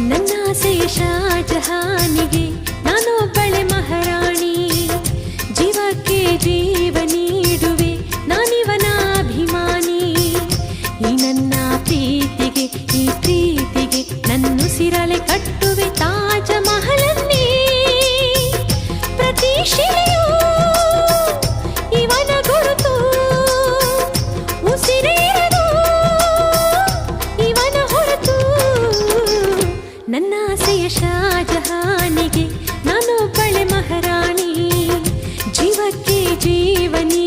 ನನ್ನಾಸೆಯ ಶಾಜಹಾನಿಗೆ ಶಾಜಹಾನಿಗೆ ನಾನು ಬಳೆ ಮಹಾರಾಣಿ. ಜೀವಕ್ಕೆ ಜೀವ ನೀಡುವೆ